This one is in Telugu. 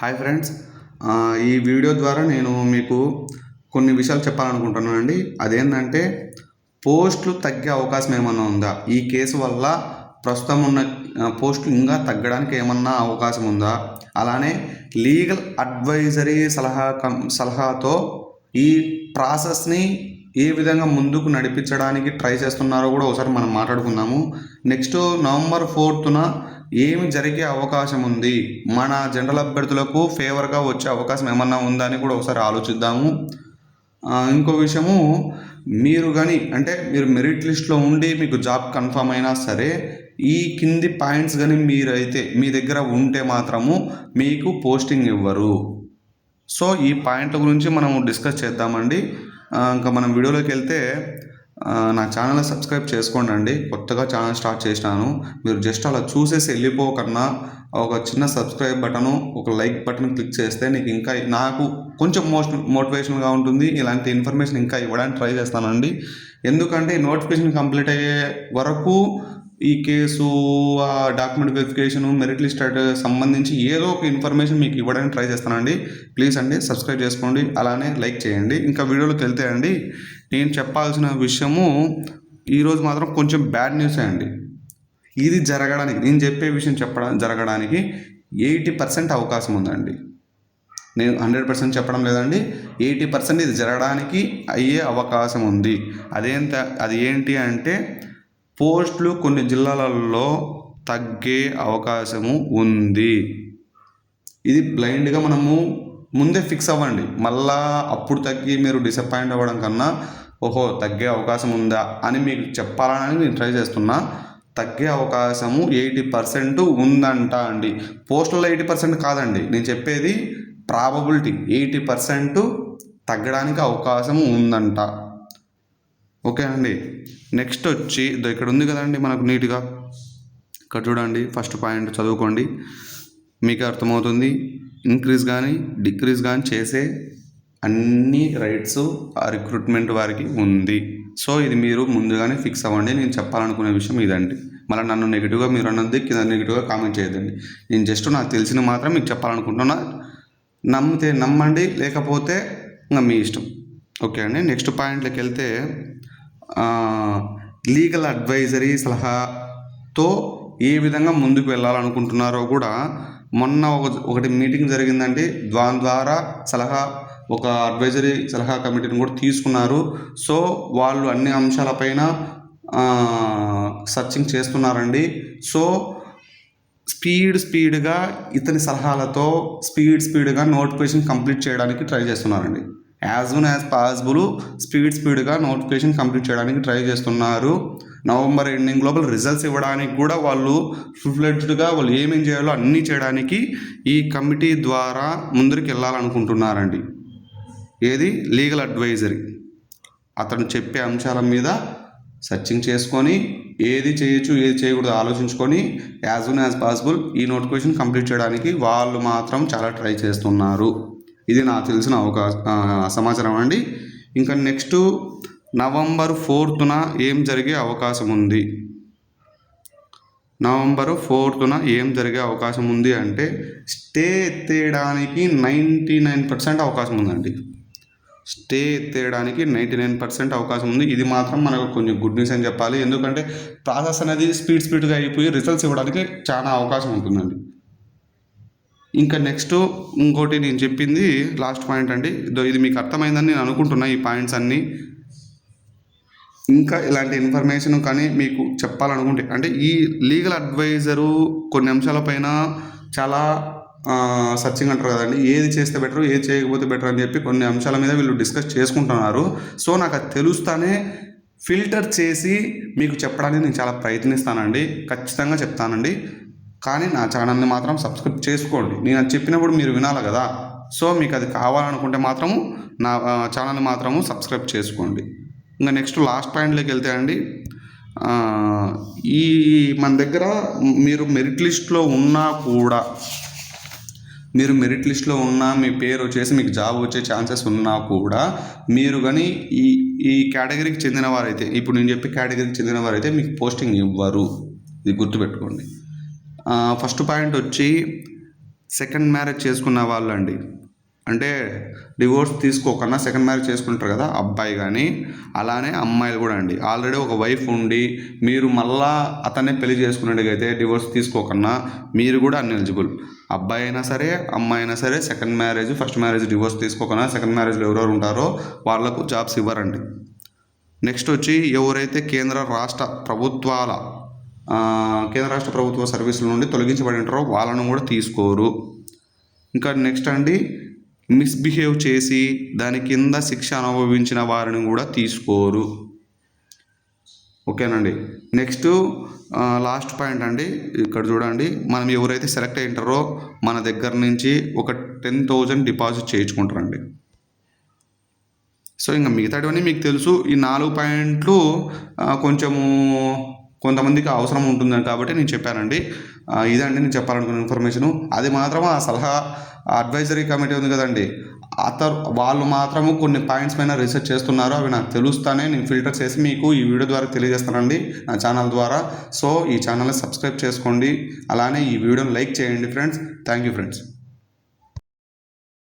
Hi friends. ఈ వీడియో ద్వారా నేను మీకు కొన్ని విషయాలు చెప్పాలనుకుంటున్నానండి అదేంటంటే పోస్టులు తగ్గే అవకాశం ఏమన్నా ఉందా? ఈ కేసు వల్ల ప్రస్తుతం ఉన్న పోస్టులు ఇంకా తగ్గడానికి ఏమన్నా అవకాశం ఉందా? అలానే లీగల్ అడ్వైజరీ సలహా కం సలహాతో ఈ ప్రాసెస్ని ఏ విధంగా ముందుకు నడిపించడానికి ట్రై చేస్తున్నారో కూడా ఒకసారి మనం మాట్లాడుకుందాము. నెక్స్ట్ నవంబర్ ఫోర్త్న ఏమి జరిగే అవకాశం ఉంది? మన జనరల్ అభ్యర్థులకు ఫేవర్గా వచ్చే అవకాశం ఏమన్నా ఉందా అని కూడా ఒకసారి ఆలోచిద్దాము. ఇంకో విషయము మీరు కానీ అంటే మీరు మెరిట్ లిస్ట్లో ఉండి మీకు జాబ్ కన్ఫర్మ్ అయినా సరే ఈ కింది పాయింట్స్ కానీ మీరైతే మీ దగ్గర ఉంటే మాత్రము మీకు పోస్టింగ్ ఇవ్వరు. సో ఈ పాయింట్ల గురించి మనం డిస్కస్ చేద్దామండి. ఇంకా మనం వీడియోలోకి వెళ్తే నా ఛానల్ సబ్స్క్రైబ్ చేసుకోండి అండి కొత్తగా ఛానల్ స్టార్ట్ చేసినాను. మీరు జస్ట్ అలా చూసేసి వెళ్ళిపోకన్నా ఒక చిన్న సబ్స్క్రైబ్ బటను ఒక లైక్ బటన్ క్లిక్ చేస్తే నీకు ఇంకా నాకు కొంచెం మోషన్ మోటివేషన్గా ఉంటుంది. ఇలాంటి ఇన్ఫర్మేషన్ ఇంకా ఇవ్వడానికి ట్రై చేస్తానండి. ఎందుకంటే నోటిఫికేషన్ కంప్లీట్ అయ్యే వరకు ఈ కేసు ఆ డాక్యుమెంట్ వెరిఫికేషన్ మెరిట్ లిస్ట్ సంబంధించి ఏదో ఒక ఇన్ఫర్మేషన్ మీకు ఇవ్వడానికి ట్రై చేస్తానండి. ప్లీజ్ అండి సబ్స్క్రైబ్ చేసుకోండి అలానే లైక్ చేయండి. ఇంకా వీడియోలోకి వెళ్తే అండి నేను చెప్పాల్సిన విషయము ఈరోజు మాత్రం కొంచెం బ్యాడ్ న్యూసే అండి. ఇది జరగడానికి నేను చెప్పే విషయం చెప్పడం జరగడానికి ఎయిటీ పర్సెంట్ అవకాశం ఉందండి. నేను హండ్రెడ్ పర్సెంట్ చెప్పడం లేదండి ఎయిటీ పర్సెంట్ ఇది జరగడానికి అయ్యే అవకాశం ఉంది. అదేంత అది ఏంటి అంటే పోస్టులు కొన్ని జిల్లాలలో తగ్గే అవకాశము ఉంది. ఇది బ్లైండ్గా మనము ముందే ఫిక్స్ అవ్వండి. మళ్ళా అప్పుడు తగ్గి మీరు డిసప్పాయింట్ అవ్వడం కన్నా ఓహో తగ్గే అవకాశం ఉందా అని మీకు చెప్పాలని నేను ట్రై చేస్తున్నా. తగ్గే అవకాశము ఎయిటీ పర్సెంట్ ఉందంట అండి. పోస్టుల్లో ఎయిటీ పర్సెంట్ కాదండి. నేను చెప్పేది ప్రాబబిలిటీ ఎయిటీ పర్సెంట్ తగ్గడానికి అవకాశం ఉందంట. ఓకే అండి. నెక్స్ట్ వచ్చి ఇక్కడ ఉంది కదండి మనకు నీట్గా. ఇక్కడ చూడండి ఫస్ట్ పాయింట్ చదువుకోండి. మీకు అర్థమవుతుంది. ఇంక్రీజ్ కానీ డిక్రీజ్ కానీ చేసే అన్ని రైట్స్ ఆ రిక్రూట్మెంట్ వారికి ఉంది. సో ఇది మీరు ముందుగానే ఫిక్స్ అవ్వండి. నేను చెప్పాలనుకునే విషయం ఇదండి. మళ్ళీ నన్ను నెగిటివ్గా మీరు అన్నది కింద నెగిటివ్గా కామెంట్ చేయదండి నేను జస్ట్ నాకు తెలిసిన మాత్రం మీకు చెప్పాలనుకుంటున్నా. నమ్మితే నమ్మండి లేకపోతే ఇంకా మీ ఇష్టం. ఓకే అండి. నెక్స్ట్ పాయింట్లోకి వెళ్తే లీగల్ అడ్వైజరీ సలహాతో ఏ విధంగా ముందుకు వెళ్ళాలనుకుంటున్నారో కూడా మొన్న ఒక ఒకటి మీటింగ్ జరిగిందండి. దాని ద్వారా సలహా ఒక అడ్వైజరీ సలహా కమిటీని కూడా తీసుకున్నారు. సో వాళ్ళు అన్ని అంశాలపైన సర్చింగ్ చేస్తున్నారండి. సో స్పీడ్ స్పీడ్గా ఇతని సలహాలతో స్పీడ్ స్పీడ్గా నోటిఫికేషన్ కంప్లీట్ చేయడానికి ట్రై చేస్తున్నారండి. As soon as possible speed స్పీడ్గా నోటిఫికేషన్ కంప్లీట్ చేయడానికి ట్రై చేస్తున్నారు. నవంబర్ ఎండింగ్ లోపల రిజల్ట్స్ ఇవ్వడానికి కూడా వాళ్ళు ఫుల్ఫ్లెడ్జ్డ్గా వాళ్ళు ఏమేం చేయాలో అన్నీ చేయడానికి ఈ కమిటీ ద్వారా ముందరికి వెళ్ళాలనుకుంటున్నారండి. ఏది? లీగల్ అడ్వైజరీ అతను చెప్పే అంశాల మీద సర్చింగ్ చేసుకొని ఏది చేయొచ్చు ఏది చేయకూడదు ఆలోచించుకొని యాజ్ సూన్ యాజ్ పాసిబుల్ ఈ నోటిఫికేషన్ కంప్లీట్ చేయడానికి వాళ్ళు మాత్రం చాలా ట్రై చేస్తున్నారు. ఇది నాకు తెలిసిన అవకాశం సమాచారం అండి. ఇంకా నెక్స్ట్ నవంబర్ ఫోర్త్న ఏం జరిగే అవకాశం ఉంది? నవంబర్ ఫోర్త్న ఏం జరిగే అవకాశం ఉంది అంటే స్టే ఎత్తేయడానికి నైంటీ నైన్ పర్సెంట్ అవకాశం ఉందండి. స్టే ఎత్తేయడానికి నైంటీ నైన్ పర్సెంట్ అవకాశం ఉంది. ఇది మాత్రం మనకు కొంచెం గుడ్ న్యూస్ అని చెప్పాలి. ఎందుకంటే ప్రాసెస్ అనేది స్పీడ్ స్పీడ్గా అయిపోయి రిజల్ట్స్ ఇవ్వడానికి చాలా అవకాశం ఉంటుందండి. ఇంకా నెక్స్ట్ ఇంకోటి నేను చెప్పింది లాస్ట్ పాయింట్ అండి. ఇది మీకు అర్థమైందని నేను అనుకుంటున్నా ఈ పాయింట్స్ అన్నీ. ఇంకా ఇలాంటి ఇన్ఫర్మేషన్ కానీ మీకు చెప్పాలనుకుంటే అంటే ఈ లీగల్ అడ్వైజరు కొన్ని అంశాలపైన చాలా సర్చింగ్ అంటారు కదండి. ఏది చేస్తే బెటర్ ఏది చేయకపోతే బెటర్ అని చెప్పి కొన్ని అంశాల మీద వీళ్ళు డిస్కస్ చేసుకుంటున్నారు. సో నాకు అది తెలుస్తానే ఫిల్టర్ చేసి మీకు చెప్పడానికి నేను చాలా ప్రయత్నిస్తానండి. ఖచ్చితంగా చెప్తానండి. కానీ నా ఛానల్ని మాత్రం సబ్స్క్రైబ్ చేసుకోండి. నేను అది చెప్పినప్పుడు మీరు వినాలి కదా. సో మీకు అది కావాలనుకుంటే మాత్రము నా ఛానల్ని మాత్రము సబ్స్క్రైబ్ చేసుకోండి. ఇంకా నెక్స్ట్ లాస్ట్ పాయింట్లోకి వెళ్తే అండి ఈ మన దగ్గర మీరు మెరిట్ లిస్ట్లో ఉన్నా కూడా మీరు మెరిట్ లిస్ట్లో ఉన్నా మీ పేరు వచ్చేసి మీకు జాబ్ వచ్చే ఛాన్సెస్ ఉన్నా కూడా మీరు కానీ ఈ ఈ కేటగిరీకి చెందిన వారైతే ఇప్పుడు నేను చెప్పే కేటగిరీకి చెందిన వారైతే మీకు పోస్టింగ్ ఇవ్వరు. ఇది గుర్తుపెట్టుకోండి. ఫస్ట్ పాయింట్ వచ్చి సెకండ్ మ్యారేజ్ చేసుకున్న వాళ్ళు అండి అంటే డివోర్స్ తీసుకోకన్నా సెకండ్ మ్యారేజ్ చేసుకుంటారు కదా అబ్బాయి కానీ అలానే అమ్మాయిలు కూడా అండి. ఆల్రెడీ ఒక వైఫ్ ఉండి మీరు మళ్ళా అతనే పెళ్ళి చేసుకున్నట్టుగైతే డివోర్స్ తీసుకోకన్నా మీరు కూడా అన్ఎలిజిబుల్. అబ్బాయి అయినా సరే అమ్మాయి అయినా సరే second marriage first marriage divorce తీసుకోకన్నా second మ్యారేజ్లో ఎవరెవరు ఉంటారో వాళ్ళకు జాబ్స్ ఇవ్వరండి. నెక్స్ట్ వచ్చి ఎవరైతే కేంద్ర రాష్ట్ర ప్రభుత్వాల కేంద్ర రాష్ట్ర ప్రభుత్వ సర్వీసుల నుండి తొలగించబడి ఉంటారో వాళ్ళను కూడా తీసుకోరు. ఇంకా నెక్స్ట్ అండి మిస్బిహేవ్ చేసి దాని కింద శిక్ష అనుభవించిన వారిని కూడా తీసుకోరు. ఓకేనండి నెక్స్ట్ లాస్ట్ పాయింట్ అండి ఇక్కడ చూడండి. మనం ఎవరైతే సెలెక్ట్ అయి ఉంటారో మన దగ్గర నుంచి ఒక టెన్ థౌజండ్ డిపాజిట్ చేయించుకుంటారండి. సో ఇంకా మిగతాటివన్నీ మీకు తెలుసు. ఈ నాలుగు పాయింట్లు కొంచెము కొంతమందికి అవసరం ఉంటుందని కాబట్టి నేను చెప్పానండి. ఇదండి నేను చెప్పాలనుకున్న ఇన్ఫర్మేషను అది మాత్రం ఆ సలహా అడ్వైజరీ కమిటీ ఉంది కదండి. అతరు వాళ్ళు మాత్రము కొన్ని పాయింట్స్ పైన రీసెర్చ్ చేస్తున్నారు. అవి నాకు తెలుస్తానే నేను ఫిల్టర్ చేసి మీకు ఈ వీడియో ద్వారా తెలియజేస్తానండి నా ఛానల్ ద్వారా. సో ఈ ఛానల్ని సబ్స్క్రైబ్ చేసుకోండి. అలానే ఈ వీడియోని లైక్ చేయండి ఫ్రెండ్స్ థ్యాంక్ యూ ఫ్రెండ్స్